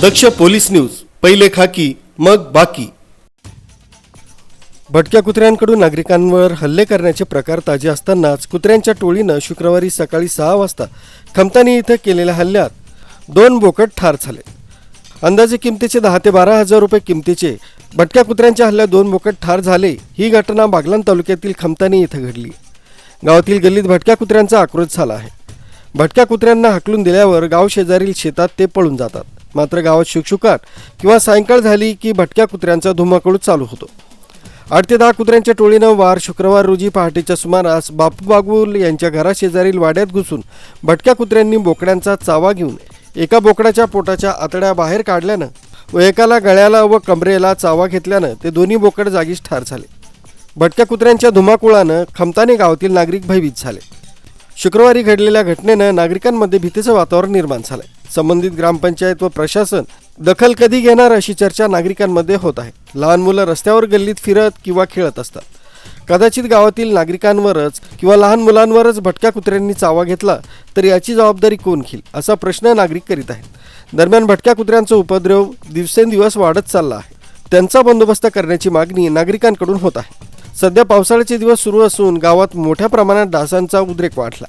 दक्ष police news पहिले खाकी मग बाकी. भटक्या कुत्र्यांकडून नागरिकांवर हल्ले करण्याचे प्रकार ताजे असतानाच कुत्र्यांच्या टोळीनं शुक्रवारी सकाळी सहा वाजता खमतानी इथं केलेल्या हल्ल्यात दोन बोकट ठार झाले. अंदाजे किमतीचे दहा ते बारा हजार रुपये किमतीचे भटक्या कुत्र्यांच्या हल्ल्यात दोन बोकट ठार झाले ही घटना बागलाण तालुक्यातील खमतानी इथं घडली. गावातील गल्लीत भटक्या कुत्र्यांचा आक्रोश झाला आहे. भटक्या कुत्र्यांना हकलून दिल्यावर गाव शेजारील शेतात ते पळून जातात. मात्र गावात शुकशुकाट किंवा सायंकाळ झाली की भटक्या कुत्र्यांचा धुमाकूळ चालू होतो. आठ ते दहा कुत्र्यांच्या टोळीनं वार शुक्रवार रोजी पहाटेच्या सुमारास बापू बागुल यांच्या घराशेजारील वाड्यात घुसून भटक्या कुत्र्यांनी बोकड्यांचा चावा घेऊन एका बोकडाच्या पोटाच्या आतड्या बाहेर काढल्यानं व एकाला गळ्याला व कमरेला चावा घेतल्यानं ते दोन्ही बोकड जागीच ठार झाले. भटक्या कुत्र्यांच्या धुमाकुळानं खमताने गावातील नागरिक भयभीत झाले. शुक्रवारी घडलेल्या घटनेनं नागरिकांमध्ये भीतीचं वातावरण निर्माण झालंय. संबंधित ग्रामपंचायत व प्रशासन दखल कधी घेणार अशी चर्चा नागरिकांमध्ये होत आहे. लहान मुलं रस्त्यावर गल्लीत फिरत किंवा खेळत असतात. कदाचित गावातील नागरिकांवरच किंवा लहान मुलांवरच भटक्या कुत्र्यांनी चावा घेतला तर याची जबाबदारी कोण घेईल असा प्रश्न नागरिक करीत आहेत. दरम्यान भटक्या कुत्र्यांचा उपद्रव दिवसेंदिवस वाढत चालला आहे. त्यांचा बंदोबस्त करण्याची मागणी नागरिकांकडून होत आहे. सध्या पावसाळ्याचे दिवस सुरू असून गावात मोठ्या प्रमाणात डासांचा उद्रेक वाढला.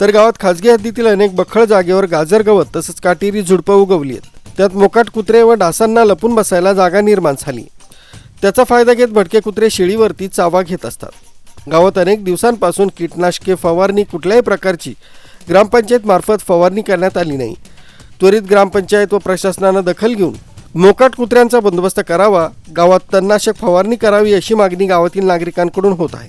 तर गावात खाजगी हद्दीतील अनेक बखळ जागेवर गाजर गवत तसंच काटेरी झुडपं उगवली आहेत. त्यात मोकाट कुत्रे व डासांना लपून बसायला जागा निर्माण झाली. त्याचा फायदा घेत भटके कुत्रे शेळीवरती चावा घेत असतात. गावात अनेक दिवसांपासून कीटनाशके फवारणी कुठल्याही प्रकारची ग्रामपंचायत मार्फत फवारणी करण्यात आली नाही. त्वरित ग्रामपंचायत व प्रशासनानं दखल घेऊन मोकाट कुत्र्यांचा बंदोबस्त करावा गावात तणनाशक फवारणी करावी अशी मागणी गावातील नागरिकांकडून होत आहे.